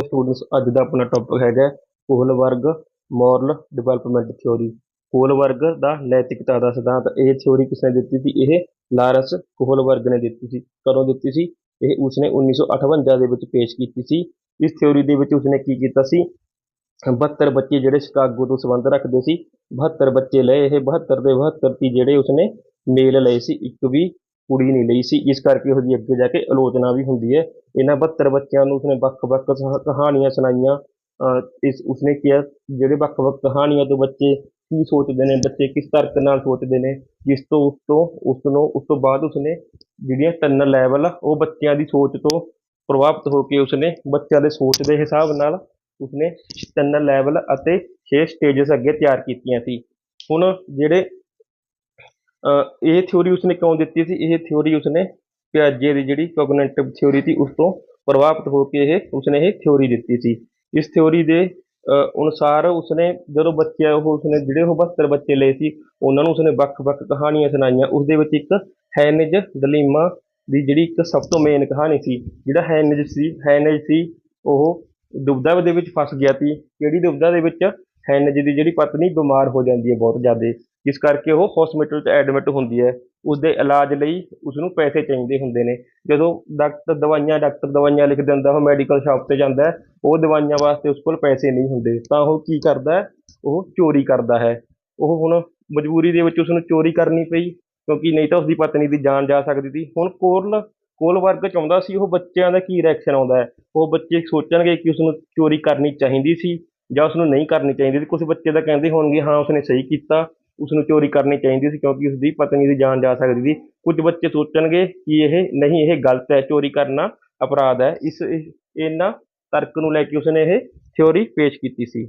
Students ਅੱਜ ਦਾ ਆਪਣਾ topic ਹੈਗਾ Kohlberg moral development theory Kohlberg ਦਾ ਨੈਤਿਕਤਾ ਦਾ ਸਿਧਾਂਤ, ਇਹ ਥਿਊਰੀ ਕਿਸਨੇ ਦਿੱਤੀ ਸੀ? ਇਹ ਲਾਰੈਂਸ ਕੋਹਲਬਰਗ ਨੇ ਦਿੱਤੀ ਸੀ। ਕਦੋਂ ਦਿੱਤੀ ਸੀ? ਇਹ ਉਸਨੇ 1958 ਦੇ ਵਿੱਚ ਪੇਸ਼ ਕੀਤੀ ਸੀ। ਇਸ ਥਿਊਰੀ ਦੇ ਵਿੱਚ ਉਸਨੇ ਕੀ ਕੀਤਾ ਸੀ? 72 ਬੱਚੇ ਜਿਹੜੇ ਸ਼ਿਕਾਗੋ ਤੋਂ ਸੰਬੰਧ ਰੱਖਦੇ ਸੀ 72 ਬੱਚੇ ਲਏ। ਇਹ 72 ਦੇ 72 ਤੀ ਜਿਹੜੇ ਉਸਨੇ ਮੇਲ ਲਏ ਸੀ। ਇੱਕ ਵੀ ਕੁੜੀ ਨਹੀਂ ਲਈ ਸੀ। ਇਸ ਕਰਕੇ ਉਹਦੀ ਅੱਗੇ ਜਾ ਕੇ ਆਲੋਚਨਾ ਵੀ ਹੁੰਦੀ ਹੈ। ਇਹਨਾਂ 72 ਬੱਚਿਆਂ ਨੂੰ ਉਸਨੇ ਵੱਖ-ਵੱਖ ਕਹਾ- ਕਹਾਣੀਆਂ ਸੁਣਾਈਆਂ। ਇਸ, ਉਸਨੇ ਕਿਹਾ, ਜਿਹੜੇ ਵੱਖ-ਵੱਖ ਕਹਾਣੀਆਂ ਤੋਂ ਬੱਚੇ ਕੀ ਸੋਚਦੇ ਨੇ, ਬੱਚੇ ਕਿਸ ਤਰਕ ਨਾਲ ਸੋਚਦੇ ਨੇ, ਜਿਸ ਤੋਂ ਉਸ ਤੋਂ ਉਸ ਨੂੰ ਉਸ ਤੋਂ ਬਾਅਦ ਉਸਨੇ ਜਿਹੜੀਆਂ ਤਿੰਨ ਲੈਵਲ ਉਹ ਬੱਚਿਆਂ ਦੀ ਸੋਚ ਤੋਂ ਪ੍ਰਭਾਵਿਤ ਹੋ ਕੇ ਉਸਨੇ ਬੱਚਿਆਂ ਦੇ ਸੋਚ ਦੇ ਹਿਸਾਬ ਨਾਲ ਉਸਨੇ ਤਿੰਨ ਲੈਵਲ ਅਤੇ 6 ਸਟੇਜਸ ਅੱਗੇ ਤਿਆਰ ਕੀਤੀਆਂ ਸੀ। ਹੁਣ ਜਿਹੜੇ ਇਹ ਥਿਊਰੀ ਉਸਨੇ ਕਿਉਂ ਦਿੱਤੀ ਸੀ? ਇਹ ਥਿਊਰੀ ਉਸਨੇ ਪਿਆਜੇ ਦੀ ਜਿਹੜੀ ਕੋਗਨੀਟਿਵ ਥਿਊਰੀ ਸੀ, ਉਸ ਤੋਂ ਪ੍ਰਭਾਵਿਤ ਹੋ ਕੇ ਇਹ ਉਸਨੇ ਇਹ ਥਿਊਰੀ ਦਿੱਤੀ ਸੀ। ਇਸ ਥਿਊਰੀ ਦੇ ਅਨੁਸਾਰ ਉਸਨੇ ਜਦੋਂ ਬੱਚੇ ਉਹ ਉਸਨੇ ਜਿਹੜੇ ਉਹ 72 ਬੱਚੇ ਲਏ ਸੀ, ਉਹਨਾਂ ਨੂੰ ਉਸਨੇ ਵੱਖ-ਵੱਖ ਕਹਾਣੀਆਂ ਸੁਣਾਈਆਂ। ਉਸ ਦੇ ਵਿੱਚ ਇੱਕ ਹੈਨਜ ਦਲੀਮਾ ਦੀ ਜਿਹੜੀ ਇੱਕ ਸਭ ਤੋਂ ਮੇਨ ਕਹਾਣੀ ਸੀ, ਜਿਹੜਾ ਹੈਨਜ ਸੀ ਹੈਨਜ ਸੀ, ਉਹ ਦੁਬਦਾ ਦੇ ਵਿੱਚ ਫਸ ਗਿਆ ਸੀ। ਕਿਹੜੀ ਦੁਬਦਾ ਦੇ ਵਿੱਚ? ਹੈਨਿਜ ਦੀ ਜਿਹੜੀ ਪਤਨੀ ਬਿਮਾਰ ਹੋ ਜਾਂਦੀ ਹੈ ਬਹੁਤ ਜ਼ਿਆਦਾ, ਜਿਸ ਕਰਕੇ ਉਹ ਹਸਪੀਟਲ 'ਚ ਐਡਮਿਟ ਹੁੰਦੀ ਹੈ। ਉਸ ਦੇ ਇਲਾਜ ਲਈ ਉਸ ਨੂੰ ਪੈਸੇ ਚਾਹੀਦੇ ਹੁੰਦੇ ਨੇ। ਜਦੋਂ ਡਾਕਟਰ ਦਵਾਈਆਂ ਡਾਕਟਰ ਦਵਾਈਆਂ ਲਿਖ ਦਿੰਦਾ, ਉਹ ਮੈਡੀਕਲ ਸ਼ਾਪ ਤੇ ਜਾਂਦਾ ਉਹ ਦਵਾਈਆਂ ਵਾਸਤੇ ਉਸ ਕੋਲ ਪੈਸੇ ਨਹੀਂ ਹੁੰਦੇ। ਤਾਂ ਉਹ ਕੀ ਕਰਦਾ ਉਹ ਚੋਰੀ ਕਰਦਾ ਹੈ। ਉਹ ਹੁਣ ਮਜਬੂਰੀ ਦੇ ਵਿੱਚ ਉਸ ਨੂੰ ਚੋਰੀ ਕਰਨੀ ਪਈ, ਕਿਉਂਕਿ ਨਹੀਂ ਤਾਂ ਉਸਦੀ ਪਤਨੀ ਦੀ ਜਾਨ ਜਾ ਸਕਦੀ ਸੀ। ਹੁਣ ਕੋਰਲ, ਕੋਲ ਵਰਗ ਚਾਹੁੰਦਾ ਸੀ, ਉਹ ਬੱਚਿਆਂ ਦਾ ਕੀ ਰਿਐਕਸ਼ਨ ਆਉਂਦਾ ਹੈ? ਉਹ ਬੱਚੇ ਸੋਚਣਗੇ ਕਿ ਉਸ ਨੂੰ ਚੋਰੀ ਕਰਨੀ ਚਾਹੀਦੀ ਸੀ। ਜਾਂ ਉਸ ਨੂੰ ਨਹੀਂ ਕਰਨੀ ਚਾਹੀਦੀ ਸੀ। ਕੁਝ ਬੱਚੇ ਤਾਂ ਕਹਿੰਦੇ ਹੋਣਗੇ, ਹਾਂ, ਉਸਨੇ ਸਹੀ ਕੀਤਾ ਉਸ ਨੂੰ ਚੋਰੀ ਕਰਨੀ ਚਾਹੀਦੀ ਸੀ ਕਿਉਂਕਿ ਉਸਦੀ ਪਤਨੀ ਦੀ ਜਾਨ ਜਾ ਸਕਦੀ ਸੀ। ਕੁਝ ਬੱਚੇ ਸੋਚਣਗੇ ਕਿ ਇਹ ਨਹੀਂ, ਇਹ ਗਲਤ ਹੈ, ਚੋਰੀ ਕਰਨਾ ਅਪਰਾਧ ਹੈ। ਇਸ, ਇਸ- ਇਹਨਾਂ ਤਰਕ ਨੂੰ ਲੈ ਕੇ ਉਸਨੇ ਇਹ ਥਿਉਰੀ ਪੇਸ਼ ਕੀਤੀ ਸੀ।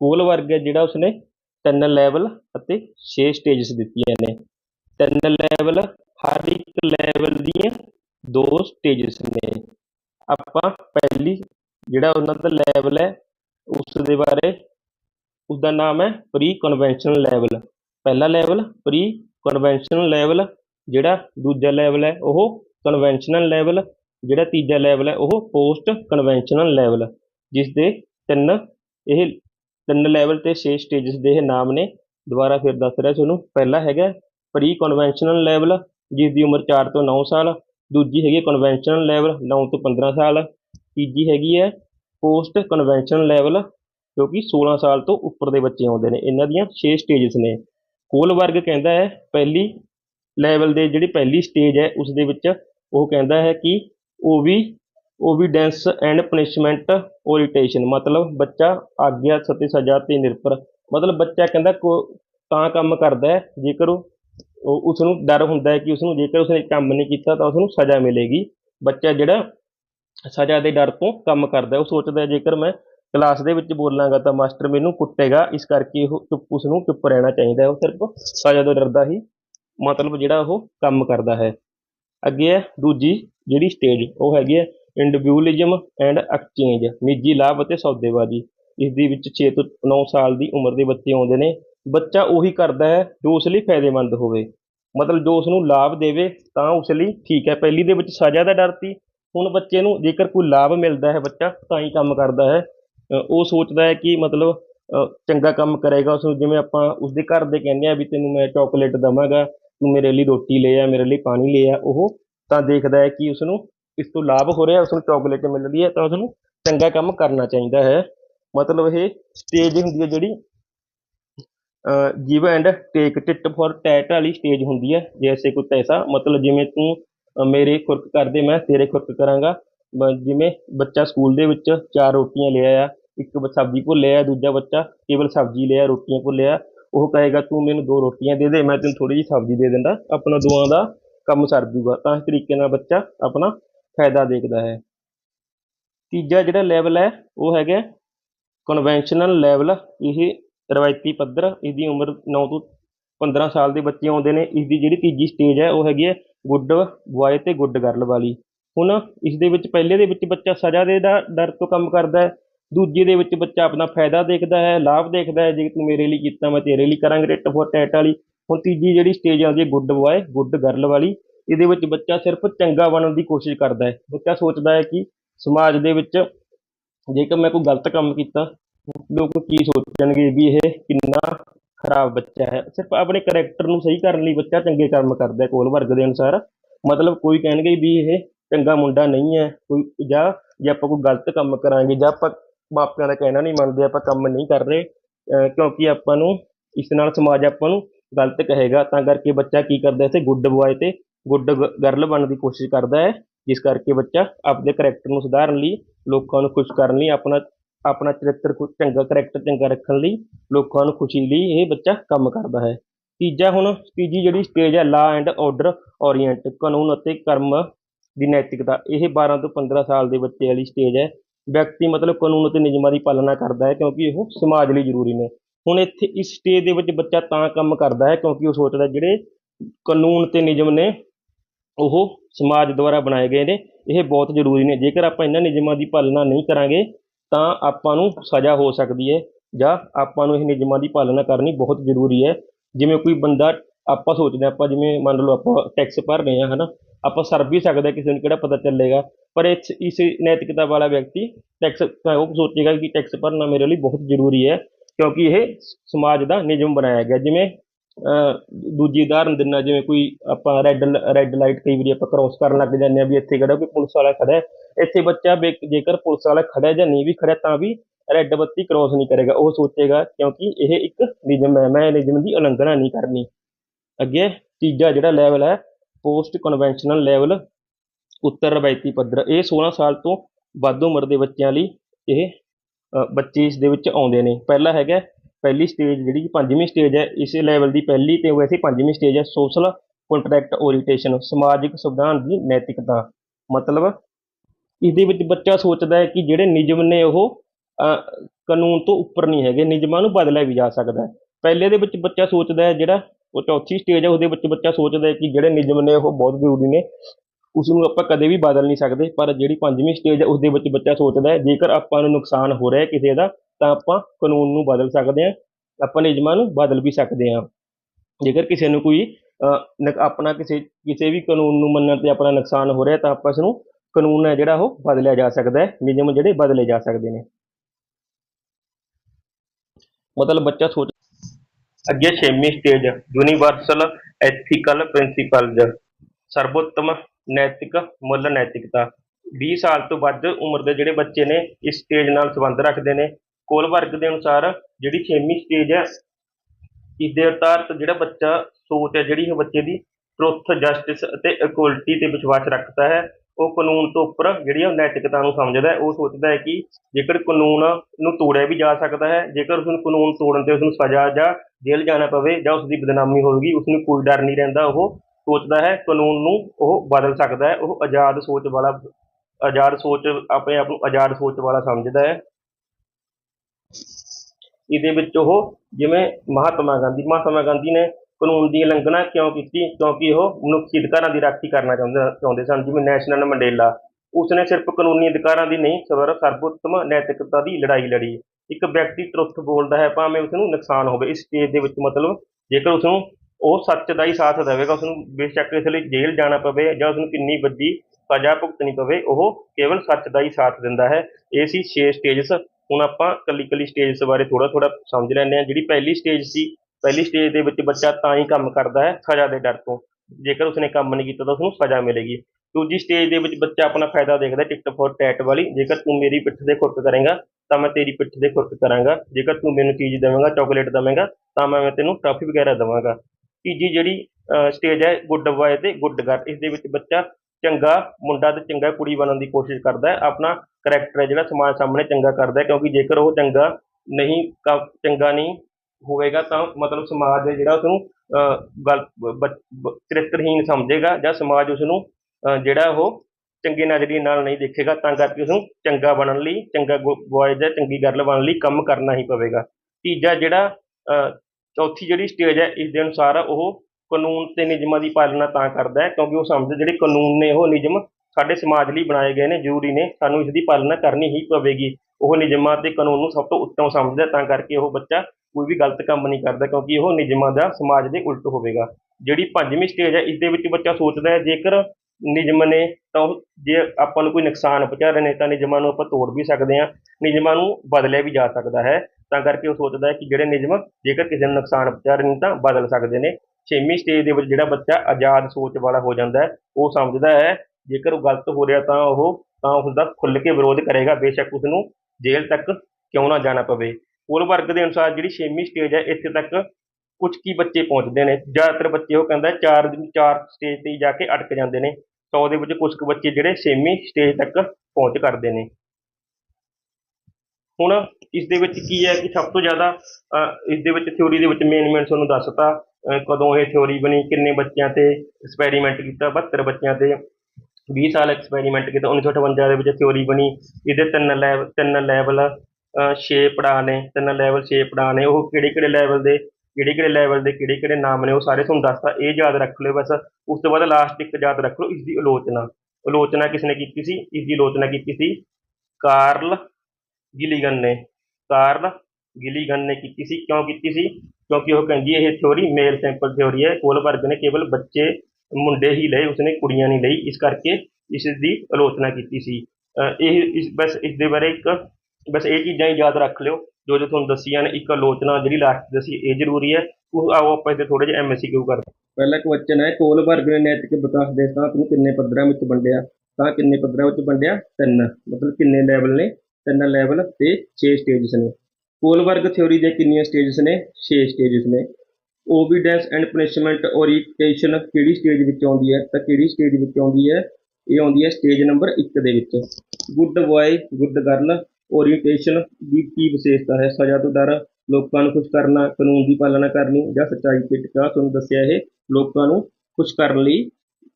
ਕੋਲ ਵਰਗ ਹੈ ਜਿਹੜਾ ਉਸਨੇ ਤਿੰਨ ਲੈਵਲ ਅਤੇ 6 ਸਟੇਜਸ ਦਿੱਤੀਆਂ ਨੇ। ਤਿੰਨ ਲੈਵਲ, ਹਰ ਇੱਕ ਲੈਵਲ ਦੀਆਂ ਦੋ ਸਟੇਜਸ ਨੇ। ਆਪਾਂ ਪਹਿਲੀ, ਜਿਹੜਾ ਉਹਨਾਂ ਦਾ ਲੈਵਲ ਹੈ ਉਸ ਦੇ ਬਾਰੇ ਉਸ ਦਾ ਨਾਮ ਹੈ ਪ੍ਰੀ ਕਨਵੈਨਸ਼ਨਲ ਲੈਵਲ ਪਹਿਲਾ ਲੈਵਲ ਪ੍ਰੀ ਕਨਵੈਨਸ਼ਨਲ ਲੈਵਲ ਜਿਹੜਾ ਦੂਜਾ ਲੈਵਲ ਹੈ, ਉਹ ਕਨਵੈਨਸ਼ਨਲ ਲੈਵਲ ਜਿਹੜਾ ਤੀਜਾ ਲੈਵਲ ਹੈ, ਉਹ ਪੋਸਟ ਕਨਵੈਨਸ਼ਨਲ ਲੈਵਲ ਜਿਸ ਦੇ ਤਿੰਨ ਇਹ ਤਿੰਨ ਲੈਵਲ ਤੇ 6 ਸਟੇਜਸ ਦੇ ਇਹ ਨਾਮ ਨੇ। ਦੁਬਾਰਾ ਫਿਰ ਦੱਸ ਰਿਹਾ ਤੁਹਾਨੂੰ, ਪਹਿਲਾ ਹੈਗਾ ਪ੍ਰੀ ਕਨਵੈਨਸ਼ਨਲ ਲੈਵਲ ਜਿਸ ਦੀ ਉਮਰ 4 ਤੋਂ 9 ਸਾਲ। ਦੂਜੀ ਹੈਗੀ ਕਨਵੈਨਸ਼ਨਲ ਲੈਵਲ 9 ਤੋਂ 15 ਸਾਲ। ਤੀਜੀ ਹੈਗੀ ਹੈ ਪੋਸਟ ਕਨਵੈਨਸ਼ਨਲ ਲੈਵਲ ਜੋ ਕਿ 16 ਸਾਲ ਤੋਂ ਉੱਪਰ ਦੇ ਬੱਚੇ ਆਉਂਦੇ ਨੇ। ਇਹਨਾਂ ਦੀਆਂ 6 ਸਟੇਜਸ ਨੇ। ਕੋਲ ਵਰਗ ਕਹਿੰਦਾ ਹੈ, ਪਹਿਲੀ ਲੈਵਲ ਦੇ ਜਿਹੜੀ ਪਹਿਲੀ ਸਟੇਜ ਹੈ, ਉਸ ਦੇ ਵਿੱਚ ਉਹ ਕਹਿੰਦਾ ਹੈ ਕਿ ਉਹ ਵੀ ਉਹ ਵੀ ਡੈਂਸ ਐਂਡ ਪਨਿਸ਼ਮੈਂਟ ਓਰੀਟੇਸ਼ਨ ਮਤਲਬ ਬੱਚਾ ਆਗਿਆ, ਸਤੇ ਸਜ਼ਾ ਤੇ ਨਿਰਭਰ। ਮਤਲਬ ਬੱਚਾ ਕਹਿੰਦਾ ਕੋ, ਤਾਂ ਕੰਮ ਕਰਦਾ ਹੈ, ਜੇਕਰ ਉਹ, ਉਹ- ਉਸ ਨੂੰ ਡਰ ਹੁੰਦਾ ਹੈ ਕਿ ਉਸ ਨੂੰ ਜੇਕਰ ਉਸਨੇ ਕੰਮ ਨਹੀਂ ਕੀਤਾ ਤਾਂ ਉਸ ਨੂੰ ਸਜ਼ਾ ਮਿਲੇਗੀ। ਬੱਚਾ ਜਿਹੜਾ ਸਜ਼ਾ ਦੇ ਡਰ ਤੋਂ ਕੰਮ ਕਰਦਾ ਉਹ ਸੋਚਦਾ ਜੇਕਰ ਮੈਂ ਕਲਾਸ ਦੇ ਵਿੱਚ ਬੋਲਾਂਗਾ ਤਾਂ ਮਾਸਟਰ ਮੈਨੂੰ ਕੁੱਟੇਗਾ। ਇਸ ਕਰਕੇ ਉਹ ਚੁੱਪ ਉਸ ਨੂੰ ਚੁੱਪ ਰਹਿਣਾ ਚਾਹੀਦਾ ਹੈ। ਉਹ ਸਿਰਫ ਸਜ਼ਾ ਤੋਂ ਡਰਦਾ ਹੀ ਮਤਲਬ ਜਿਹੜਾ ਉਹ ਕੰਮ ਕਰਦਾ ਹੈ। ਅੱਗੇ ਹੈ, ਦੂਜੀ ਜਿਹੜੀ ਸਟੇਜ ਉਹ ਹੈਗੀ ਹੈ ਇੰਡੀਵਿਜੂਅਲਿਜ਼ਮ ਐਂਡ ਐਕਸਚੇਂਜ, ਨਿੱਜੀ ਲਾਭ ਅਤੇ ਸੌਦੇਬਾਜ਼ੀ। ਇਸ ਦੇ ਵਿੱਚ 6 ਤੋਂ 9 ਸਾਲ ਦੀ ਉਮਰ ਦੇ ਬੱਚੇ ਆਉਂਦੇ ਨੇ। ਬੱਚਾ ਉਹੀ ਕਰਦਾ ਹੈ ਜੋ ਉਸ ਲਈ ਫਾਇਦੇਮੰਦ ਹੋਵੇ। ਮਤਲਬ ਜੋ ਉਸ ਨੂੰ ਲਾਭ ਦੇਵੇ, ਤਾਂ ਉਸ ਲਈ ਠੀਕ ਹੈ। ਪਹਿਲੀ ਦੇ ਵਿੱਚ ਸਜ਼ਾ ਦਾ ਡਰ ਸੀ ਹੁਣ ਬੱਚੇ ਨੂੰ ਜੇਕਰ ਕੋਈ ਲਾਭ ਮਿਲਦਾ ਹੈ ਬੱਚਾ, ਤਾਂ ਹੀ ਕੰਮ ਕਰਦਾ ਹੈ। ਉਹ ਸੋਚਦਾ ਹੈ ਕਿ ਮਤਲਬ ਚੰਗਾ ਕੰਮ ਕਰੇਗਾ ਉਸ ਨੂੰ ਜਿਵੇਂ ਆਪਾਂ ਉਸਦੇ ਘਰ ਦੇ ਕਹਿੰਦੇ ਆ ਵੀ ਤੈਨੂੰ ਮੈਂ ਚਾਕਲੇਟ ਦਵਾਂਗਾ, ਤੂੰ ਮੇਰੇ ਲਈ ਰੋਟੀ ਲੈ ਆ, ਮੇਰੇ ਲਈ ਪਾਣੀ ਲੈ ਆ, ਉਹ ਤਾਂ ਦੇਖਦਾ ਹੈ ਕਿ ਉਸ ਨੂੰ ਇਸ ਤੋਂ ਲਾਭ ਹੋ ਰਿਹਾ ਉਸ ਨੂੰ ਚਾਕਲੇਟ ਮਿਲ ਹੈ, ਤਾਂ ਉਸ ਨੂੰ ਚੰਗਾ ਕੰਮ ਕਰਨਾ ਚਾਹੀਦਾ ਹੈ। ਮਤਲਬ ਇਹ ਸਟੇਜ ਹੁੰਦੀ ਹੈ ਜਿਹੜੀ give and take tit for tat ਵਾਲੀ ਸਟੇਜ ਹੁੰਦੀ ਹੈ। ਜੈਸੇ ਕੋਈ ਤੈਸਾ ਮਤਲਬ ਜਿਵੇਂ ਤੂੰ ਮੇਰੇ ਖੁਰਕ ਕਰਦੇ ਮੈਂ ਤੇਰੇ ਖੁਰਕ ਕਰਾਂਗਾ। ਬ- ਜਿਵੇਂ ਬੱਚਾ ਸਕੂਲ ਦੇ ਵਿੱਚ ਚਾਰ ਰੋਟੀਆਂ ਲੈ ਆਇਆ, ਇੱਕ ਸਬਜ਼ੀ ਭੁੱਲ ਆਇਆ ਦੂਜਾ ਬੱਚਾ ਕੇਵਲ ਸਬਜ਼ੀ ਲਿਆ, ਰੋਟੀਆਂ ਭੁੱਲ ਆਇਆ ਉਹ ਕਹੇਗਾ, ਤੂੰ ਮੈਨੂੰ ਦੋ ਰੋਟੀਆਂ ਦੇ ਦੇ, ਮੈਂ ਤੈਨੂੰ ਥੋੜੀ ਜਿਹੀ ਸਬਜ਼ੀ ਦੇ ਦਿੰਦਾ। ਆਪਣਾ ਦੋਵਾਂ ਦਾ ਕੰਮ ਸਰ ਦੂਗਾ ਤਾਂ ਇਸ ਤਰੀਕੇ ਨਾਲ ਬੱਚਾ ਆਪਣਾ ਫਾਇਦਾ ਦੇਖਦਾ ਹੈ। ਤੀਜਾ ਜਿਹੜਾ ਲੈਵਲ ਹੈ, ਉਹ ਹੈਗਾ ਕਨਵੈਨਸ਼ਨਲ ਲੈਵਲ ਇਹ ਰਵਾਇਤੀ ਪੱਧਰ ਇਹਦੀ ਉਮਰ 9 ਤੋਂ 15 ਸਾਲ ਦੇ ਬੱਚੇ ਆਉਂਦੇ ਨੇ। ਇਸ ਦੀ ਜਿਹੜੀ ਤੀਜੀ ਸਟੇਜ ਹੈ, ਉਹ ਹੈਗੀ ਹੈ ਗੁੱਡ ਬੁਆਏ ਤੇ ਗੁੱਡ ਗਰਲ ਵਾਲੀ। ਹੁਣ ਇਸ ਦੇ ਵਿੱਚ ਪਹਿਲੇ ਦੇ ਵਿੱਚ ਬੱਚਾ ਸਜ਼ਾ ਦੇ ਦਾ ਡਰ ਤੋਂ ਕੰਮ ਕਰਦਾ ਹੈ, ਦੂਜੇ ਦੇ ਵਿੱਚ ਬੱਚਾ ਆਪਣਾ ਫਾਇਦਾ ਦੇਖਦਾ ਹੈ, ਲਾਭ ਦੇਖਦਾ ਹੈ, ਜੇ ਤੂੰ ਮੇਰੇ ਲਈ ਕੀਤਾ ਮੈਂ ਤੇਰੇ ਲਈ ਕਰਾਂਗਾ ਟਿੱਟ ਫੋਰ ਟੈਟ ਵਾਲੀ। ਹੁਣ ਤੀਜੀ ਜਿਹੜੀ ਸਟੇਜ ਆਉਂਦੀ ਹੈ ਗੁੱਡ ਬੁਆਏ ਗੁੱਡ ਗਰਲ ਵਾਲੀ, ਇਹਦੇ ਵਿੱਚ ਬੱਚਾ ਸਿਰਫ ਚੰਗਾ ਬਣਨ ਦੀ ਕੋਸ਼ਿਸ਼ ਕਰਦਾ ਹੈ। ਬੱਚਾ ਸੋਚਦਾ ਹੈ ਕਿ ਸਮਾਜ ਦੇ ਵਿੱਚ ਜੇਕਰ ਮੈਂ ਕੋਈ ਗਲਤ ਕੰਮ ਕੀਤਾ, ਲੋਕ ਕੀ ਸੋਚਣਗੇ ਵੀ ਇਹ ਕਿੰਨਾ ਖਰਾਬ ਬੱਚਾ ਹੈ। ਸਿਰਫ ਆਪਣੇ ਕਰੈਕਟਰ ਨੂੰ ਸਹੀ ਕਰਨ ਲਈ ਬੱਚਾ ਚੰਗੇ ਕੰਮ ਕਰਦਾ ਹੈ ਕੋਲ ਵਰਗ ਦੇ ਅਨੁਸਾਰ। ਮਤਲਬ ਕੋਈ ਕਹਿਣਗੇ ਵੀ ਇਹ ਚੰਗਾ ਮੁੰਡਾ ਨਹੀਂ ਹੈ, ਕੋਈ ਜਾਂ ਜੇ ਆਪਾਂ ਕੋਈ ਗਲਤ ਕੰਮ ਕਰਾਂਗੇ ਜਾਂ ਆਪਾਂ ਮਾਪਿਆਂ ਦਾ ਕਹਿਣਾ ਨਹੀਂ ਮੰਨਦੇ, ਆਪਾਂ ਕੰਮ ਨਹੀਂ ਕਰ ਰਹੇ ਕਿਉਂਕਿ ਆਪਾਂ ਨੂੰ ਇਸ ਨਾਲ ਸਮਾਜ ਆਪਾਂ ਨੂੰ ਗਲਤ ਕਹੇਗਾ। ਤਾਂ ਕਰਕੇ ਬੱਚਾ ਕੀ ਕਰਦਾ ਇੱਥੇ? ਗੁੱਡ ਬੁਆਏ ਤੇ ਗੁੱਡ ਗਰਲ ਬਣਨ ਦੀ ਕੋਸ਼ਿਸ਼ ਕਰਦਾ ਹੈ। ਜਿਸ ਕਰਕੇ ਬੱਚਾ ਆਪਦੇ ਕਰੈਕਟਰ ਨੂੰ ਸੁਧਾਰਨ ਲਈ, ਲੋਕਾਂ ਨੂੰ ਖੁਸ਼ ਕਰਨ ਲਈ ਆਪਣਾ ਆਪਣਾ ਚਰਿੱਤਰ ਕੁ- ਚੰਗਾ ਕਰੈਕਟਰ ਚੰਗਾ ਰੱਖਣ ਲਈ, ਲੋਕਾਂ ਨੂੰ ਖੁਸ਼ੀ ਲਈ ਇਹ ਬੱਚਾ ਕੰਮ ਕਰਦਾ ਹੈ। ਤੀਜਾ ਹੁਣ ਤੀਜੀ ਜਿਹੜੀ ਸਟੇਜ ਹੈ ਲਾ ਐਂਡ ਆਰਡਰ ਓਰੀਐਂਟ ਕਾਨੂੰਨ ਅਤੇ ਕਰਮ ਦੀ ਨੈਤਿਕਤਾ। ਇਹ 12 ਤੋਂ 15 ਸਾਲ ਦੇ ਬੱਚੇ ਵਾਲੀ ਸਟੇਜ ਹੈ। ਵਿਅਕਤੀ ਮਤਲਬ ਕਾਨੂੰਨ ਅਤੇ ਨਿਯਮਾਂ ਦੀ ਪਾਲਣਾ ਕਰਦਾ ਹੈ ਕਿਉਂਕਿ ਉਹ ਸਮਾਜ ਲਈ ਜ਼ਰੂਰੀ ਨੇ। ਹੁਣ ਇੱਥੇ ਇਸ ਸਟੇਜ ਦੇ ਵਿੱਚ ਬੱਚਾ ਤਾਂ ਕੰਮ ਕਰਦਾ ਹੈ ਕਿਉਂਕਿ ਉਹ ਸੋਚਦਾ ਜਿਹੜੇ ਕਾਨੂੰਨ ਤੇ ਨਿਯਮ ਨੇ, ਉਹ ਸਮਾਜ ਦੁਆਰਾ ਬਣਾਏ ਗਏ ਨੇ। ਇਹ ਬਹੁਤ ਜ਼ਰੂਰੀ ਨੇ। ਜੇਕਰ ਆਪਾਂ ਇਹਨਾਂ ਨਿਯਮਾਂ ਦੀ ਪਾਲਣਾ ਨਹੀਂ ਕਰਾਂਗੇ ਤਾਂ ਆਪਾਂ ਨੂੰ ਸਜ਼ਾ ਹੋ ਸਕਦੀ ਹੈ ਜਾਂ ਆਪਾਂ ਨੂੰ ਇਹ ਨਿਯਮਾਂ ਦੀ ਪਾਲਣਾ ਕਰਨੀ ਬਹੁਤ ਜ਼ਰੂਰੀ ਹੈ। ਜਿਵੇਂ ਕੋਈ ਬੰਦਾ ਆਪਾਂ ਸੋਚਦੇ ਹਾਂ, ਆਪਾਂ ਜਿਵੇਂ ਮੰਨ ਲਓ ਆਪਾਂ ਟੈਕਸ ਭਰ ਰਹੇ ਹਾਂ, ਹਨਾ? ਆਪਾਂ ਸਰ ਵੀ ਸਕਦਾ ਕਿਸੇ ਨੂੰ ਕਿਹੜਾ ਪਤਾ ਚੱਲੇਗਾ। ਪਰ ਇਸ ਇਸ ਨੈਤਿਕਤਾ ਵਾਲਾ ਵਿਅਕਤੀ ਟੈਕਸ ਉਹ ਸੋਚੇਗਾ ਕਿ ਟੈਕਸ ਭਰਨਾ ਮੇਰੇ ਲਈ ਬਹੁਤ ਜ਼ਰੂਰੀ ਹੈ, ਕਿਉਂਕਿ ਇਹ ਸਮਾਜ ਦਾ ਨਿਯਮ ਬਣਾਇਆ ਗਿਆ। ਜਿਵੇਂ ਦੂਜੀ ਉਦਾਹਰਨ ਦਿੰਨਾ ਜਿਵੇਂ ਕੋਈ ਆਪਾਂ ਰੈੱਡ ਰੈੱਡ ਲਾਈਟ ਕਈ ਵਾਰੀ ਆਪਾਂ ਕ੍ਰੋਸ ਕਰਨ ਲੱਗ ਜਾਂਦੇ ਆ ਵੀ ਇੱਥੇ ਕਿਹੜਾ ਕੋਈ ਪੁਲਿਸ ਵਾਲਾ ਖੜਾ ਹੈ। ਇੱਥੇ ਬੱਚਾ ਬੇ- ਜੇਕਰ ਪੁਲਿਸ ਵਾਲਾ ਖੜਿਆ ਜਾਂ ਨਹੀਂ ਵੀ ਖੜਿਆ ਤਾਂ ਵੀ ਰੈੱਡ ਬੱਤੀ ਕ੍ਰੋਸ ਨਹੀਂ ਕਰੇਗਾ। ਉਹ ਸੋਚੇਗਾ ਕਿਉਂਕਿ ਇਹ ਇੱਕ ਨਿਯਮ ਹੈ। ਮੈਂ ਨਿਯਮ ਦੀ ਉਲੰਘਣਾ ਨਹੀਂ ਕਰਨੀ। ਅੱਗੇ ਤੀਜਾ ਜਿਹੜਾ ਲੈਵਲ ਹੈ ਪੋਸਟ ਕਨਵੈਨਸ਼ਨਲ ਲੈਵਲ ਉੱਤਰ ਰਵਾਇਤੀ ਪੱਧਰ। ਇਹ 16 ਸਾਲ ਤੋਂ ਵੱਧ ਉਮਰ ਦੇ ਬੱਚਿਆਂ ਲਈ ਇਹ ਅ, ਬੱਚੇ ਇਸ ਦੇ ਵਿੱਚ ਆਉਂਦੇ ਨੇ। ਪਹਿਲਾ ਹੈਗਾ ਪਹਿਲੀ ਸਟੇਜ ਜਿਹੜੀ ਕਿ ਪੰਜਵੀਂ ਸਟੇਜ ਹੈ ਇਸੇ ਲੈਵਲ ਦੀ ਪਹਿਲੀ ਤੇ ਵੈਸੇ ਪੰਜਵੀਂ ਸਟੇਜ ਹੈ ਸੋਸ਼ਲ ਕੰਟਰੈਕਟ ਓਰੀਟੇਸ਼ਨ ਸਮਾਜਿਕ ਸੰਵਿਧਾਨ ਦੀ ਨੈਤਿਕਤਾ। ਮਤਲਬ ਇਹਦੇ ਵਿੱਚ ਬੱਚਾ ਸੋਚਦਾ ਹੈ ਕਿ ਜਿਹੜੇ ਨਿਯਮ ਨੇ ਉਹ ਕਾਨੂੰਨ ਤੋਂ ਉੱਪਰ ਨਹੀਂ ਹੈਗੇ ਨਿਯਮਾਂ ਨੂੰ ਬਦਲਿਆ ਵੀ ਜਾ ਸਕਦਾ ਹੈ। ਪਹਿਲੇ ਦੇ ਵਿੱਚ ਬੱਚਾ ਸੋਚਦਾ ਹੈ ਜਿਹੜਾ ਉਹ ਚੌਥੀ ਸਟੇਜ ਹੈ ਉਹਦੇ ਵਿੱਚ ਬੱਚਾ ਸੋਚਦਾ ਹੈ ਕਿ ਜਿਹੜੇ ਨਿਯਮ ਨੇ ਉਹ ਬਹੁਤ ਜ਼ਰੂਰੀ ਨੇ ਉਸ ਨੂੰ ਆਪਾਂ ਕਦੇ ਵੀ ਬਦਲ ਨਹੀਂ ਸਕਦੇ ਪਰ ਜਿਹੜੀ ਪੰਜਵੀਂ ਸਟੇਜ ਹੈ ਉਸ ਦੇ ਵਿੱਚ ਬੱਚਾ ਸੋਚਦਾ ਹੈ ਜੇਕਰ ਆਪਾਂ ਨੂੰ ਨੁਕਸਾਨ ਹੋ ਰਿਹਾ ਕਿਸੇ ਦਾ ਤਾਂ ਆਪਾਂ ਕਾਨੂੰਨ ਨੂੰ ਬਦਲ ਸਕਦੇ ਹਾਂ ਆਪਾਂ ਨਿਯਮਾਂ ਨੂੰ ਬਦਲ ਵੀ ਸਕਦੇ ਹਾਂ। ਜੇਕਰ ਕਿਸੇ ਨੂੰ ਕੋਈ ਅ, ਆਪਣਾ ਕਿਸੇ ਕਿਸੇ ਵੀ ਕਾਨੂੰਨ ਨੂੰ ਮੰਨਣ ਤੇ ਆਪਣਾ ਨੁਕਸਾਨ ਹੋ ਰਿਹਾ ਤਾਂ ਆਪਾਂ ਇਸ ਨੂੰ ਕਾਨੂੰਨ ਹੈ ਜਿਹੜਾ ਉਹ ਬਦਲਿਆ ਜਾ ਸਕਦਾ ਹੈ, ਨਿਯਮ ਜਿਹੜੇ ਬਦਲੇ ਜਾ ਸਕਦੇ ਨੇ। ਮਤਲਬ ਬੱਚਾ ਸੋਚ ਅੱਗੇ ਛੇਵੀਂ ਸਟੇਜ ਯੂਨੀਵਰਸਲ ਐਥੀਕਲ ਪ੍ਰਿੰਸੀਪਲਜ਼ ਸਰਬੋਤਮ ਨੈਤਿਕ, ਮੁੱਲ ਨੈਤਿਕਤਾ। 20 ਸਾਲ ਤੋਂ ਵੱਧ ਉਮਰ ਦੇ ਜਿਹੜੇ ਬੱਚੇ ਨੇ, ਇਸ ਸਟੇਜ ਨਾਲ ਸੰਬੰਧ ਰੱਖਦੇ ਨੇ। ਕੋਲ ਵਰਗ ਦੇ ਅਨੁਸਾਰ ਜਿਹੜੀ ਛੇਵੀਂ ਸਟੇਜ ਹੈ ਇਸ ਦੇ ਅਰਥ ਜਿਹੜਾ ਬੱਚਾ ਸੋਚ ਹੈ, ਜਿਹੜੀ ਉਹ ਬੱਚੇ ਦੀ ਟਰੁੱਥ ਜਸਟਿਸ ਅਤੇ ਇਕੁਅਲਿਟੀ ਤੇ ਵਿਸ਼ਵਾਸ ਰੱਖਦਾ ਹੈ। ਉਹ ਕਾਨੂੰਨ ਤੋਂ ਉੱਪਰ ਜਿਹੜੀ ਉਹ ਨੈਤਿਕਤਾ ਨੂੰ ਸਮਝਦਾ ਹੈ, ਉਹ ਸੋਚਦਾ ਹੈ ਕਿ ਜੇਕਰ ਕਾਨੂੰਨ ਨੂੰ ਤੋੜਿਆ ਵੀ ਜਾ ਸਕਦਾ ਹੈ, ਜੇਕਰ ਉਸ ਨੂੰ ਕਾਨੂੰਨ ਤੋੜਨ ਤੇ ਉਸ ਨੂੰ ਸਜ਼ਾ ਜਾਂ ਜੇਲ੍ਹ ਜਾਣਾ ਪਵੇ ਜਾਂ ਉਸ ਦੀ ਬਦਨਾਮੀ ਹੋਵੇਗੀ ਉਸ ਨੂੰ ਕੋਈ ਡਰ ਨਹੀਂ ਰਹਿੰਦਾ, ਉਹ ਸੋਚਦਾ ਹੈ ਕਾਨੂੰਨ ਨੂੰ ਉਹ ਬਦਲ ਸਕਦਾ ਹੈ, ਉਹ ਆਜ਼ਾਦ ਸੋਚ ਵਾਲਾ, ਆਜ਼ਾਦ ਸੋਚ ਆਪਣੇ ਆਪ ਨੂੰ ਆਜ਼ਾਦ ਸੋਚ ਵਾਲਾ ਸਮਝਦਾ ਹੈ। ਇਹਦੇ ਵਿੱਚ ਉਹ ਜਿਵੇਂ ਮਹਾਤਮਾ ਗਾਂਧੀ ਮਹਾਤਮਾ ਗਾਂਧੀ ਨੇ ਕਾਨੂੰਨ ਦੀ ਉਲੰਘਣਾ ਕਿਉਂ ਕੀਤੀ? ਕਿਉਂਕਿ ਉਹ ਮਨੁੱਖੀ ਅਧਿਕਾਰਾਂ ਦੀ ਰਾਖੀ ਕਰਨਾ ਚਾਹੁੰਦੇ ਚਾਹੁੰਦੇ ਸਨ, ਜਿਵੇਂ ਨੈਸ਼ਨਲ ਮੰਡੇਲਾ ਉਸਨੇ ਸਿਰਫ ਕਾਨੂੰਨੀ ਅਧਿਕਾਰਾਂ ਦੀ ਨਹੀਂ ਸਗੋਂ ਸਰਬੋਤਮ ਨੈਤਿਕਤਾ ਦੀ ਲੜਾਈ ਲੜੀ। ਇੱਕ ਵਿਅਕਤੀ ਟਰੁੱਥ ਬੋਲਦਾ ਹੈ, ਭਾਵੇਂ ਉਸ ਨੂੰ ਨੁਕਸਾਨ ਹੋਵੇ। ਇਸ ਸਟੇਜ ਦੇ ਵਿੱਚ ਮਤਲਬ ਜੇਕਰ ਉਸ ਨੂੰ ਉਹ ਸੱਚ ਦਾ ਹੀ ਸਾਥ ਦੇਵੇਗਾ ਉਸ ਨੂੰ ਬੇਸ਼ੱਕ ਇਸ ਲਈ ਜੇਲ੍ਹ ਜਾਣਾ ਪਵੇ ਜਾਂ ਉਸ ਨੂੰ ਕਿੰਨੀ ਵੱਡੀ ਸਜ਼ਾ ਭੁਗਤਣੀ ਪਵੇ, ਉਹ ਕੇਵਲ ਸੱਚ ਦਾ ਹੀ ਸਾਥ ਦਿੰਦਾ ਹੈ। ਇਹ ਸੀ 6 ਸਟੇਜਸ ਹੁਣ ਆਪਾਂ ਕੱਲੀ ਕੱਲੀ ਸਟੇਜਸ ਬਾਰੇ ਥੋੜਾ ਥੋੜਾ ਸਮਝ ਲੈਂਦੇ ਹਾਂ। ਜਿਹੜੀ ਪਹਿਲੀ ਸਟੇਜ ਸੀ ਪਹਿਲੀ ਸਟੇਜ ਦੇ ਵਿੱਚ ਬੱਚਾ ਤਾਂ ਹੀ ਕੰਮ ਕਰਦਾ ਹੈ, ਸਜ਼ਾ ਦੇ ਡਰ ਤੋਂ। ਜੇਕਰ ਉਸਨੇ ਕੰਮ ਨਹੀਂ ਕੀਤਾ ਤਾਂ ਉਸਨੂੰ ਸਜ਼ਾ ਮਿਲੇਗੀ। ਦੂਜੀ ਸਟੇਜ ਦੇ ਵਿੱਚ ਬੱਚਾ ਆਪਣਾ ਫਾਇਦਾ ਦੇਖਦਾ ਟਿਕਟ ਫੋਰ ਟੈਟ ਵਾਲੀ। ਜੇਕਰ ਤੂੰ ਮੇਰੀ ਪਿੱਠ ਦੇ ਖੁਰਕ ਕਰੇਗਾ, ਤਾਂ ਮੈਂ ਤੇਰੀ ਪਿੱਠ ਦੇ ਖੁਰਕ ਕਰਾਂਗਾ। ਜੇਕਰ ਤੂੰ ਮੈਨੂੰ ਚੀਜ਼ ਦੇਵੇਂਗਾ ਚਾਕਲੇਟ ਦੇਵੇਂਗਾ, ਤਾਂ ਮੈਂ ਤੈਨੂੰ ਟਰਾਫੀ ਵਗੈਰਾ ਦੇਵਾਂਗਾ। ਤੀਜੀ ਜਿਹੜੀ ਸਟੇਜ ਹੈ ਗੁੱਡ ਬॉय ਤੇ ਗੁੱਡ ਗਰਲ ਇਸ ਦੇ ਵਿੱਚ ਬੱਚਾ ਚੰਗਾ ਮੁੰਡਾ ਤੇ ਚੰਗਾ ਕੁੜੀ ਬਣਨ ਦੀ ਕੋਸ਼ਿਸ਼ ਕਰਦਾ ਹੈ। ਆਪਣਾ ਕਰੈਕਟਰ ਹੈ ਜਿਹੜਾ ਸਮਾਜ ਸਾਹਮਣੇ ਚੰਗਾ ਕਰਦਾ ਹੈ, ਕਿਉਂਕਿ ਜੇਕਰ ਉਹ ਚੰਗਾ ਨਹੀਂ ਕ- ਚੰਗਾ ਨਹੀਂ ਹੋਵੇਗਾ ਤਾਂ ਮਤਲਬ ਸਮਾਜ ਹੈ ਜਿਹੜਾ ਉਸਨੂੰ ਅਹ, ਗਲ ਬ- ਚਰਿੱਤਰਹੀਣ ਸਮਝੇਗਾ ਜਾਂ ਸਮਾਜ ਉਸਨੂੰ ਅਹ, ਜਿਹੜਾ ਉਹ ਚੰਗੇ ਨਜ਼ਰੀਏ ਨਾਲ ਨਹੀਂ ਦੇਖੇਗਾ ਤਾਂ ਕਰਕੇ ਉਸਨੂੰ ਚੰਗਾ ਬਣਨ ਲਈ ਚੰਗਾ ਬॉय ਜਾਂ ਚੰਗੀ ਗਰਲ ਬਣਨ ਲਈ ਕੰਮ ਕਰਨਾ ਹੀ ਪਵੇਗਾ। ਤੀਜਾ ਜਿਹੜਾ ਚੌਥੀ ਜਿਹੜੀ ਸਟੇਜ ਹੈ ਇਸ ਦੇ ਅਨੁਸਾਰ ਉਹ ਕਾਨੂੰਨ ਤੇ ਨਿਯਮਾਂ ਦੀ ਪਾਲਣਾ ਤਾਂ ਕਰਦਾ ਹੈ ਕਿਉਂਕਿ ਉਹ ਸਮਝਦਾ ਜਿਹੜੇ ਕਾਨੂੰਨ ਨੇ ਉਹ ਨਿਯਮ ਸਾਡੇ ਸਮਾਜ ਲਈ ਬਣਾਏ ਗਏ ਨੇ ਜ਼ਰੂਰੀ ਨੇ ਸਾਨੂੰ ਇਸ ਦੀ ਪਾਲਣਾ ਕਰਨੀ ਹੀ ਪਵੇਗੀ। ਉਹ ਨਿਯਮਾਂ ਤੇ ਕਾਨੂੰਨ ਨੂੰ ਸਭ ਤੋਂ ਉੱਤਮ ਸਮਝਦਾ ਤਾਂ ਕਰਕੇ ਉਹ ਬੱਚਾ ਕੋਈ ਵੀ ਗਲਤ ਕੰਮ ਨਹੀਂ ਕਰਦਾ ਕਿਉਂਕਿ ਉਹ ਨਿਯਮਾਂ ਦਾ ਸਮਾਜ ਦੇ ਉਲਟ ਹੋਵੇਗਾ। ਜਿਹੜੀ ਪੰਜਵੀਂ ਸਟੇਜ ਹੈ ਇਸ ਦੇ ਵਿੱਚ ਬੱਚਾ ਸੋਚਦਾ ਹੈ, ਜੇਕਰ ਨਿਯਮ ਨੇ ਤਾਂ ਉਹ ਜੇ ਆਪਾਂ ਨੂੰ ਕੋਈ ਨੁਕਸਾਨ ਪਹੁੰਚਾ ਰਹੇ ਨੇ, ਤਾਂ ਨਿਯਮਾਂ ਨੂੰ ਆਪਾਂ ਤੋੜ ਵੀ ਸਕਦੇ ਹਾਂ। ਨਿਯਮਾਂ ਨੂੰ ਬਦਲਿਆ ਵੀ ਜਾ ਸਕਦਾ ਹੈ। ਤਾਂ ਕਰਕੇ ਉਹ ਸੋਚਦਾ ਹੈ ਕਿ ਜਿਹੜੇ ਨਿਯਮ ਜੇਕਰ ਕਿਸੇ ਨੂੰ ਨੁਕਸਾਨ ਪਹੁੰਚਾ ਰਹੇ ਨੇ, ਤਾਂ ਬਦਲ ਸਕਦੇ ਨੇ। ਛੇਵੀਂ ਸਟੇਜ ਦੇ ਵਿੱਚ ਜਿਹੜਾ ਬੱਚਾ ਆਜ਼ਾਦ ਸੋਚ ਵਾਲਾ ਹੋ ਜਾਂਦਾ ਹੈ, ਉਹ ਸਮਝਦਾ ਹੈ, ਜੇਕਰ ਉਹ ਗਲਤ ਹੋ ਰਿਹਾ ਤਾਂ ਉਹ ਤਾਂ ਉਸਦਾ ਖੁੱਲ੍ਹ ਕੇ ਵਿਰੋਧ ਕਰੇਗਾ। ਬੇਸ਼ੱਕ ਉਸ ਨੂੰ ਜੇਲ੍ਹ ਤੱਕ ਕਿਉਂ ਨਾ ਜਾਣਾ ਪਵੇ। ਪੂਲ ਵਰਗ ਦੇ ਅਨੁਸਾਰ ਜਿਹੜੀ ਛੇਵੀਂ ਸਟੇਜ ਹੈ ਇੱਥੇ ਤੱਕ ਕੁਝ ਕੀ ਬੱਚੇ ਪਹੁੰਚਦੇ ਨੇ? ਜ਼ਿਆਦਾਤਰ ਬੱਚੇ ਉਹ ਕਹਿੰਦਾ ਚਾਰ ਚਾਰ ਸਟੇਜ ਤੇ ਜਾ ਕੇ ਅਟਕ ਜਾਂਦੇ ਨੇ। ਸੌ ਦੇ ਵਿੱਚ ਕੁਝ ਕੁ ਬੱਚੇ ਜਿਹੜੇ ਛੇਵੀਂ ਸਟੇਜ ਤੱਕ ਪਹੁੰਚ ਕਰਦੇ ਨੇ। ਹੁਣ ਇਸ ਦੇ ਵਿੱਚ ਕੀ ਹੈ ਕਿ ਸਭ ਤੋਂ ਜ਼ਿਆਦਾ ਅਹ, ਇਸ ਦੇ ਵਿੱਚ ਥਿਉਰੀ ਦੇ ਵਿੱਚ ਮੇਨ ਮੇਨ ਤੁਹਾਨੂੰ ਦੱਸਤਾ ਕਦੋਂ ਇਹ ਥਿਉਰੀ ਬਣੀ ਕਿੰਨੇ ਬੱਚਿਆਂ ਤੇ ਐਕਸਪੈਰੀਮੈਂਟ ਕੀਤਾ 72 ਬੱਚਿਆਂ ਤੇ 20 ਸਾਲ ਐਕਸਪੈਰੀਮੈਂਟ ਕੀਤਾ 1958 ਦੇ ਵਿੱਚ ਥਿਉਰੀ ਬਣੀ ਇਹਦੇ ਤਿੰਨ ਲੈਵਲ ਤਿੰਨ ਲੈਵਲ 6 ਪੜਾਅ ਨੇ ਤਿੰਨ ਲੈਵਲ 6 ਪੜਾਅ ਨੇ ਉਹ ਕਿਹੜੇ ਕਿਹੜੇ ਲੈਵਲ ਦੇ, ਕਿਹੜੇ ਕਿਹੜੇ ਲੈਵਲ ਦੇ, ਕਿਹੜੇ ਕਿਹੜੇ ਨਾਮ ਨੇ, ਉਹ ਸਾਰੇ ਤੁਹਾਨੂੰ ਦੱਸਤਾ, ਇਹ ਯਾਦ ਰੱਖ ਲਿਓ ਬਸ। ਉਸ ਤੋਂ ਬਾਅਦ ਲਾਸਟ ਇੱਕ ਯਾਦ ਰੱਖ ਲਓ ਇਸ ਦੀ ਆਲੋਚਨਾ। ਆਲੋਚਨਾ ਕਿਸ ਨੇ ਕੀਤੀ ਸੀ? ਇਸ ਦੀ ਆਲੋਚਨਾ ਕੀਤੀ ਸੀ ਕਾਰਲ ਗਿਲੀਗਨ ਨੇ। ਕਾਰਲ ਗਿਲੀਗਨ ਨੇ ਕੀਤੀ ਸੀ। ਕਿਉਂ ਕੀਤੀ ਸੀ? ਕਿਉਂਕਿ ਉਹ ਕਹਿੰਦੀ ਇਹ ਥਿਉਰੀ ਮੇਲ ਸੈਂਪਲ ਥਿਉਰੀ ਹੈ ਕੋਲਬਰਗ ਨੇ ਕੇਵਲ ਬੱਚੇ, ਮੁੰਡੇ ਹੀ ਲਏ, ਉਸਨੇ ਕੁੜੀਆਂ ਨਹੀਂ ਲਈ। ਇਸ ਕਰਕੇ ਇਸ ਦੀ ਆਲੋਚਨਾ ਕੀਤੀ ਸੀ। ਇਹ ਇਸ ਬਸ ਇਸ ਦੇ ਬਾਰੇ ਇੱਕ ਬਸ ਇਹ ਚੀਜ਼ਾਂ ਹੀ ਯਾਦ ਰੱਖ ਲਿਓ। ਜੋ ਜੋ ਤੁਹਾਨੂੰ ਦੱਸੀਆਂ ਨੇ, ਇੱਕ ਆਲੋਚਨਾ ਜਿਹੜੀ ਲਾਸਟ ਦੱਸੀ, ਇਹ ਜ਼ਰੂਰੀ ਹੈ। ਉਹ ਆਓ ਆਪਾਂ ਇਹਦੇ ਥੋੜੇ ਜਿਹਾ ਐਮਐਸਸੀਕਿਊ ਕਰਦੇ ਹਾਂ। ਪਹਿਲਾ ਕੁਐਸਚਨ ਹੈ, ਕੋਲ ਵਰਗ ਨੇ ਨੈਤਿਕ ਵਿਕਾਸ ਦੇ ਸਿਧਾਂਤ ਨੂੰ ਕਿੰਨੇ ਪੱਧਰਾਂ ਵਿੱਚ ਵੰਡਿਆ? ਤਾਂ ਕਿੰਨੇ ਪੱਧਰਾਂ ਵਿੱਚ ਵੰਡਿਆ? ਤਿੰਨ। ਮਤਲਬ ਕਿੰਨੇ ਲੈਵਲ ਨੇ? ਤਿੰਨ ਲੈਵਲ ਤੇ 6 ਸਟੇਜਸ ਨੇ। ਕੋਲ ਵਰਗ ਥਿਉਰੀ ਦੇ ਕਿੰਨੀਆਂ ਸਟੇਜਸ ਨੇ? 6 ਸਟੇਜਸ ਨੇ। ਓਬੀਡੈਂਸ ਐਂਡ ਪਨਿਸ਼ਮੈਂਟ ਓਰੀਐਂਟੇਸ਼ਨ ਕਿਹੜੀ ਸਟੇਜ ਵਿੱਚ ਆਉਂਦੀ ਹੈ? ਤਾਂ ਕਿਹੜੀ ਸਟੇਜ ਵਿੱਚ ਆਉਂਦੀ ਹੈ? ਇਹ ਆਉਂਦੀ ਹੈ ਸਟੇਜ ਨੰਬਰ 1 ਦੇ ਵਿੱਚ। Good boy good girl orientation ਦੀ ਕੀ ਵਿਸ਼ੇਸ਼ਤਾ ਹੈ? ਸਜ਼ਾ ਤੋਂ ਡਰ, ਲੋਕਾਂ ਨੂੰ ਖੁਸ਼ ਕਰਨਾ, ਕਾਨੂੰਨ ਦੀ ਪਾਲਣਾ ਕਰਨੀ ਜਾਂ ਸੱਚਾਈ ਤੇ ਟਿਕਾ? ਤੁਹਾਨੂੰ ਦੱਸਿਆ ਇਹ ਲੋਕਾਂ ਨੂੰ ਖੁਸ਼ ਕਰਨ ਲਈ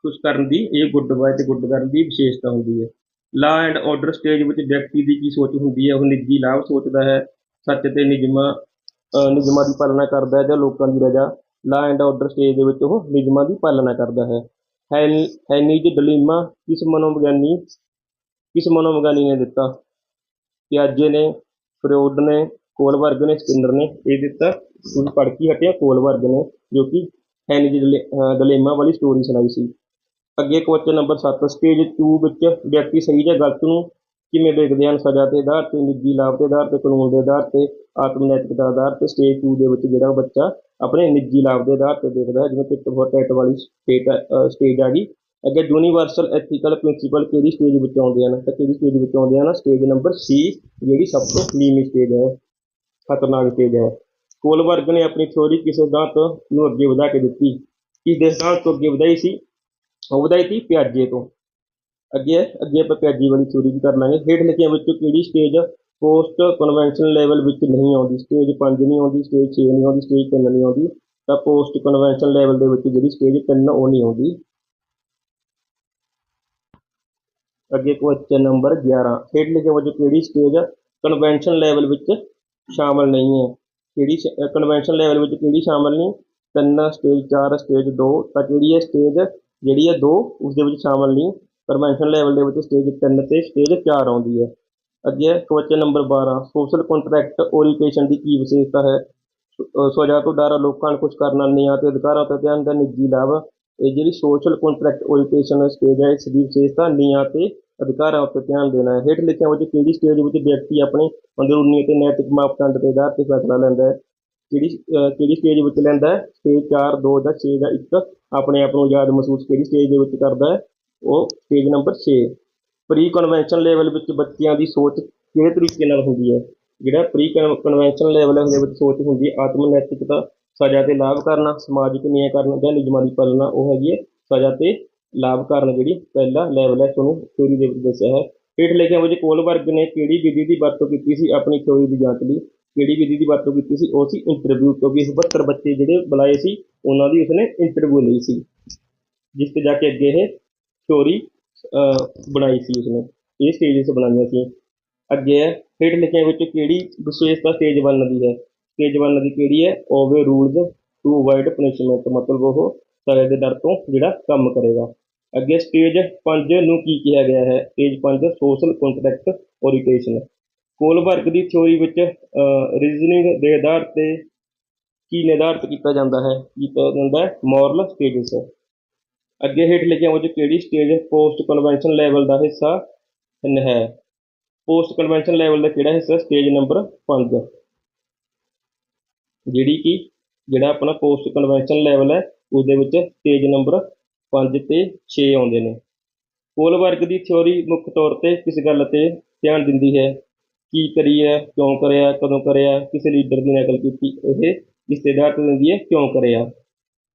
ਖੁਸ਼ ਕਰਨ ਦੀ, ਇਹ ਗੁੱਡ ਬਾਏ ਤੇ ਗੁੱਡ ਕਰਨ ਦੀ ਵਿਸ਼ੇਸ਼ਤਾ ਹੁੰਦੀ ਹੈ। ਲਾ ਐਂਡ ਆਰਡਰ ਸਟੇਜ ਵਿੱਚ ਵਿਅਕਤੀ ਦੀ ਕੀ ਸੋਚ ਹੁੰਦੀ ਹੈ? ਉਹ ਨਿੱਜੀ ਲਾਭ ਸੋਚਦਾ ਹੈ, ਸੱਚ ਤੇ ਨਿਯਮਾਂ ਨਿਯਮਾਂ ਦੀ ਪਾਲਣਾ ਕਰਦਾ ਹੈ ਜਾਂ ਲੋਕਾਂ ਦੀ ਰਜ਼ਾ? ਲਾ ਐਂਡ ਆਰਡਰ ਸਟੇਜ ਦੇ ਵਿੱਚ ਉਹ ਨਿਯਮਾਂ ਦੀ ਪਾਲਣਾ ਕਰਦਾ ਹੈ। ਹੈਨੀਜ ਡਲੀਮਾ ਕਿਸ ਮਨੋਵਿਗਿਆਨੀ ਕਿਸ ਮਨੋਵਿਗਿਆਨੀ ਨੇ ਦਿੱਤਾ? ਪਿਆਜੇ ਨੇ ਫਰੋਡ ਨੇ ਕੋਲਬਰਗ ਨੇ ਸਕਿਨਰ ਨੇ ਇਹ ਦਿੱਤਾ। ਤੁਸੀਂ ਪੜ੍ਹ ਕੇ ਹਟਿਆ ਕੋਲਬਰਗ ਨੇ, ਜੋ ਕਿ ਹੈਨੀ ਹੈਨੀਜ ਡਲੇਮਾ ਵਾਲੀ ਸਟੋਰੀ ਸੁਣਾਈ ਸੀ। ਅੱਗੇ ਕੁਐਸਚਨ ਨੰਬਰ 7 ਸਟੇਜ 2 ਵਿੱਚ ਵਿਅਕਤੀ ਸਹੀ ਜਾਂ ਗਲਤ ਨੂੰ ਕਿਵੇਂ ਵੇਖਦੇ ਹਨ? ਸਜ਼ਾ ਦੇ ਆਧਾਰ ਤੇ, ਨਿੱਜੀ ਲਾਭ ਦੇ ਆਧਾਰ ਤੇ, ਕਾਨੂੰਨ ਦੇ ਆਧਾਰ ਤੇ ਆਤਮ ਨੈਤਿਕਤਾ ਦੇ ਆਧਾਰ ਤੇ ਸਟੇਜ 2 ਦੇ ਵਿੱਚ ਜਿਹੜਾ ਉਹ ਬੱਚਾ ਆਪਣੇ ਨਿੱਜੀ ਲਾਭ ਦੇ ਆਧਾਰ ਤੇ ਦੇਖਦਾ ਹੈ। ਜਿਵੇਂ ਕਿ ਫੋਰ ਟੈਟ ਵਾਲੀ ਸਟੇਟ ਸਟੇਜ ਆ ਗਈ। ਅੱਗੇ ਯੂਨੀਵਰਸਲ ਐਥੀਕਲ ਪ੍ਰਿੰਸੀਪਲ ਕਿਹੜੀ ਸਟੇਜ ਵਿੱਚ ਆਉਂਦੇ ਹਨ? ਤਾਂ ਕਿਹੜੀ ਸਟੇਜ ਵਿੱਚ ਆਉਂਦੇ ਹਨ? ਸਟੇਜ ਨੰਬਰ ਸੀ ਜਿਹੜੀ ਸਭ ਤੋਂ ਨੀਵੀਂ ਸਟੇਜ ਹੈ, ਖਤਰਨਾਕ ਸਟੇਜ ਹੈ। ਕੋਲਬਰਗ ਨੇ ਆਪਣੀ ਥਿਉਰੀ ਕਿਸੇ ਸਿਧਾਂਤ ਨੂੰ ਅੱਗੇ ਵਧਾ ਕੇ ਦਿੱਤੀ। ਕਿਸ ਦੇ ਸਿਧਾਂਤ ਤੋਂ ਅੱਗੇ ਵਧਾਈ ਸੀ? ਉਹ ਵਧਾਈ ਸੀ ਪਿਆਜੇ ਤੋਂ। ਅੱਗੇ ਅੱਗੇ ਆਪਾਂ ਪਿਆਜੀ ਵਾਲੀ ਥਿਉਰੀ ਵੀ ਕਰ ਲਾਂਗੇ। ਹੇਠ ਲਿਖੀਆਂ ਵਿੱਚੋਂ ਕਿਹੜੀ ਸਟੇਜ ਪੋਸਟ ਕਨਵੈਨਸ਼ਨਲ ਲੈਵਲ ਵਿੱਚ ਨਹੀਂ ਆਉਂਦੀ? ਸਟੇਜ 5 ਨਹੀਂ ਆਉਂਦੀ ਸਟੇਜ 6 ਨਹੀਂ ਆਉਂਦੀ ਸਟੇਜ 3 ਨਹੀਂ ਆਉਂਦੀ। ਤਾਂ ਪੋਸਟ ਕਨਵੈਨਸ਼ਨਲ ਲੈਵਲ ਦੇ ਵਿੱਚ ਜਿਹੜੀ ਸਟੇਜ 3 ਉਹ ਨਹੀਂ ਆਉਂਦੀ। ਅੱਗੇ ਕੁਐਸਚਨ ਨੰਬਰ 11 ਖੇਡ ਲਿਖੇ ਵਜੋਂ ਕਿਹੜੀ ਸਟੇਜ ਕਨਵੈਨਸ਼ਨ ਲੈਵਲ ਵਿੱਚ ਸ਼ਾਮਲ ਨਹੀਂ ਹੈ? ਕਿਹੜੀ ਕਨਵੈਨਸ਼ਨ ਲੈਵਲ ਵਿੱਚ ਕਿਹੜੀ ਸ਼ਾਮਲ ਨਹੀਂ? ਤਿੰਨ ਸਟੇਜ ਚਾਰ ਸਟੇਜ ਦੋ, ਤਾਂ ਕਿਹੜੀ ਹੈ ਸਟੇਜ ਜਿਹੜੀ ਹੈ ਦੋ ਉਸ ਦੇ ਵਿੱਚ ਸ਼ਾਮਲ ਨਹੀਂ। ਕਨਵੈਨਸ਼ਨ ਲੈਵਲ ਦੇ ਵਿੱਚ ਸਟੇਜ 3 ਤੇ ਸਟੇਜ 4 ਆਉਂਦੀ ਹੈ। ਅੱਗੇ question number 12 social contract orientation ਦੀ ਕੀ ਵਿਸ਼ੇਸ਼ਤਾ ਹੈ? ਅਹ ਸਜ਼ਾ ਤੋਂ ਡਰ ਲੋਕਾਂ ਨੂੰ ਕੁਝ ਕਰਨਾ ਨਹੀਂ ਆ ਤੇ ਅਧਿਕਾਰਾਂ ਤੇ ਧਿਆਨ ਦਾ ਨਿੱਜੀ ਲਾਭ ਇਹ ਜਿਹੜੀ ਸੋਸ਼ਲ ਕੰਟਰੈਕਟ ਓਰੀਐਂਟੇਸ਼ਨ ਸਟੇਜ ਹੈ ਇਸ ਦੀ ਵਿਸ਼ੇਸ਼ਤਾ ਨਿਆਂ ਤੇ ਅਧਿਕਾਰਾਂ ਉੱਤੇ ਧਿਆਨ ਦੇਣਾ ਹੈ। ਹੇਠ ਲਿਖਿਆਂ ਵਿੱਚ ਕਿਹੜੀ ਸਟੇਜ ਵਿੱਚ ਵਿਅਕਤੀ ਆਪਣੇ ਅੰਦਰੂਨੀ ਅਤੇ ਨੈਤਿਕ ਮਾਪਦੰਡ ਦੇ ਆਧਾਰ ਤੇ ਫੈਸਲਾ ਲੈਂਦਾ ਹੈ? ਕਿਹੜੀ ਕਿਹੜੀ ਸਟੇਜ ਵਿੱਚ ਲੈਂਦਾ ਹੈ? ਸਟੇਜ 4 2 ਜਾਂ 6 ਜਾਂ 1 ਆਪਣੇ ਆਪ ਨੂੰ ਆਜ਼ਾਦ ਮਹਿਸੂਸ ਕਿਹੜੀ ਸਟੇਜ ਦੇ ਵਿੱਚ ਕਰਦਾ ਹੈ? ਉਹ stage number 6 pre convention level ਵਿੱਚ ਬੱਚਿਆਂ ਦੀ ਸੋਚ ਕਿਹੜੇ ਤਰੀਕੇ ਨਾਲ ਹੁੰਦੀ ਹੈ? ਜਿਹੜਾ ਪ੍ਰੀ ਕਨਵੈਨਸ਼ਨ ਲੈਵਲ ਦੇ ਵਿੱਚ ਸੋਚ ਹੁੰਦੀ ਹੈ ਆਤਮ ਨੈਤਿਕਤਾ ਸਜ਼ਾ ਤੇ ਲਾਭ ਕਰਨਾ, ਸਮਾਜਿਕ ਨਿਆਂ ਕਰਨਾ ਜਾਂ ਨਿਯਮਾਂ ਦੀ ਪਾਲਣਾ ਉਹ ਹੈਗੀ ਹੈ। ਸਜ਼ਾ ਤੇ ਲਾਭ ਕਰਨ ਜਿਹੜੀ ਪਹਿਲਾ ਲੈਵਲ ਹੈ, ਤੁਹਾਨੂੰ ਥਿਊਰੀ ਦੇ ਵਿੱਚ ਦੱਸਿਆ ਹੈ। ਹੇਠ ਲਿਖਿਆਂ ਵਿੱਚ ਕੋਲਬਰਗ ਨੇ ਕਿਹੜੀ ਵਿਧੀ ਦੀ ਵਰਤੋਂ ਕੀਤੀ ਸੀ? ਆਪਣੀ ਥਿਊਰੀ ਦੀ ਜਾਂਚ ਲਈ ਕਿਹੜੀ ਵਿਧੀ ਦੀ ਵਰਤੋਂ ਕੀਤੀ ਸੀ? ਉਹ ਸੀ ਇੰਟਰਵਿਊ ਕਿਉਂਕਿ 72 ਬੱਚੇ ਜਿਹੜੇ ਬੁਲਾਏ ਸੀ, ਉਹਨਾਂ ਦੀ ਉਸਨੇ ਇੰਟਰਵਿਊ ਲਈ ਸੀ। ਜਿਸ ਤੇ ਜਾ ਕੇ ਅੱਗੇ ਇਹ ਥਿਊਰੀ ਬਣਾਈ ਸੀ ਉਸਨੇ। ਇਹ ਸਟੇਜਸ ਬਣਾਈਆਂ ਸੀ। ਅੱਗੇ ਹੈ ਹੇਠ ਲਿਖਿਆਂ ਵਿੱਚ ਕਿਹੜੀ ਵਿਸ਼ੇਸ਼ਤਾ ਸਟੇਜ 1 ਦੀ ਹੈ? ਸਟੇਜ 1 ਦੀ ਕਿਹੜੀ ਹੈ? Obey rules to avoid punishment ਮਤਲਬ ਉਹ ਸਜ਼ਾ ਦੇ ਡਰ ਤੋਂ ਜਿਹੜਾ ਕੰਮ ਕਰੇਗਾ। ਅੱਗੇ ਸਟੇਜ 5 ਨੂੰ ਕੀ ਕਿਹਾ ਗਿਆ ਹੈ? Stage 5 social contract orientation Kohlberg ਦੀ ਥਿਉਰੀ ਵਿੱਚ ਰੀਜ਼ਨਿੰਗ ਦੇ ਆਧਾਰ ਤੇ ਕੀ ਨਿਰਧਾਰਤ ਕੀਤਾ ਜਾਂਦਾ ਹੈ? ਕੀਤਾ ਜਾਂਦਾ ਹੈ ਮੋਰਲ ਸਟੇਜਸ ਅੱਗੇ ਹੇਠ ਲਿਖਿਆ ਵਿੱਚ ਕਿਹੜੀ ਸਟੇਜ ਪੋਸਟ ਕਨਵੈਨਸ਼ਨ ਲੈਵਲ ਦਾ ਹਿੱਸਾ ਹੈ? ਪੋਸਟ ਕਨਵੈਨਸ਼ਨ ਲੈਵਲ ਦਾ ਕਿਹੜਾ ਹਿੱਸਾ? ਸਟੇਜ ਨੰਬਰ 5 ਜਿਹੜੀ ਕਿ ਜਿਹੜਾ ਆਪਣਾ ਪੋਸਟ ਕਨਵੈਨਸ਼ਨ ਲੈਵਲ ਹੈ, ਉਹਦੇ ਵਿੱਚ ਸਟੇਜ ਨੰਬਰ 5 ਤੇ 6 ਆਉਂਦੇ ਨੇ। ਕੋਲਬਰਗ ਦੀ ਥਿਉਰੀ ਮੁੱਖ ਤੌਰ ਤੇ ਕਿਸ ਗੱਲ ਤੇ ਧਿਆਨ ਦਿੰਦੀ ਹੈ? ਕੀ ਕਰੀਆ ਕਿਉਂ ਕਰਿਆ? ਕਦੋਂ ਕਰਿਆ? ਕਿਸੇ ਲੀਡਰ ਦੀ ਨਕਲ ਕੀਤੀ? ਇਹ ਇਸ ਤੇ ਆਧਾਰ ਤੇ ਦਿੰਦੀ ਹੈ? ਕਿਉਂ ਕਰਿਆ?